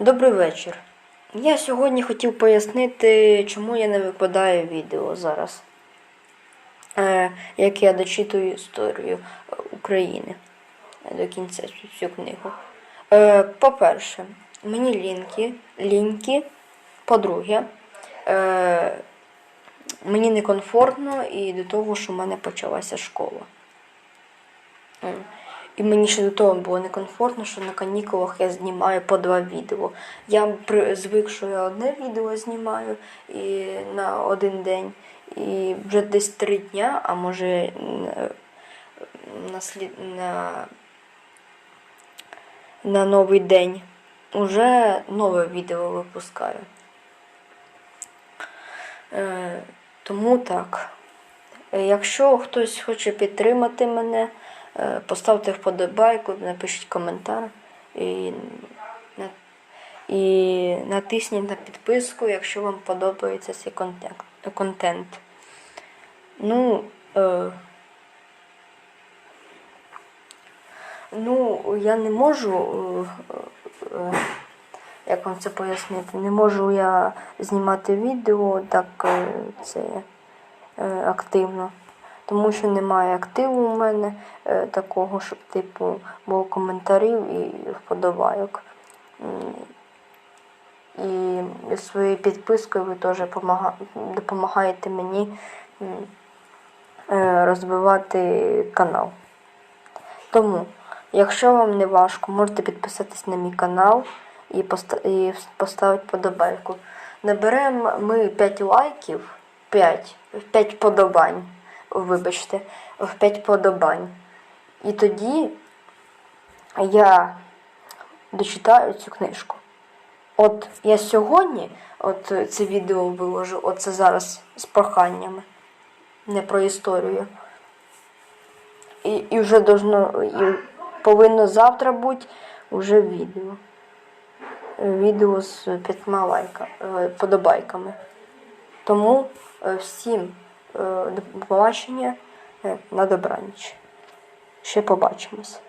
Добрий вечір. Я сьогодні хотів пояснити, чому я не викладаю відео зараз, е, як я дочитую історію України до кінця цю книгу. Е, по-перше, мені ліньки, ліньки, по-друге, е, мені некомфортно і до того, що в мене почалася школа. І мені ще до того було некомфортно, що на канікулах я знімаю по два відео. Я звик, що я одне відео знімаю і на один день, і вже десь три дня, а може на, слід, на, на новий день уже нове відео випускаю. Е, тому так. Е, Якщо хтось хоче підтримати мене, поставте вподобайку, напишіть коментар і, і натисніть на підписку, якщо вам подобається цей контент. контент. Ну, е, ну, я не можу. е, е, як вам це пояснити? Не можу я знімати відео так е, це е, активно. Тому що немає активу у мене е, такого, щоб типу було коментарів і вподобайок. І своєю підпискою ви теж помага- допомагаєте мені е, розвивати канал. Тому, якщо вам не важко, можете підписатись на мій канал і поставити подобайку. Наберемо ми 5 лайків, 5, 5 подобань, вибачте, в 5 подобань. І тоді я дочитаю цю книжку. От я сьогодні, от це відео виложу, оце зараз з проханнями, не про історію. І, і вже должно, і повинно завтра бути вже відео. Відео з п'ятьма лайка, е, подобайками. Тому е, всім до побачення е, на добраніч. Ще побачимось.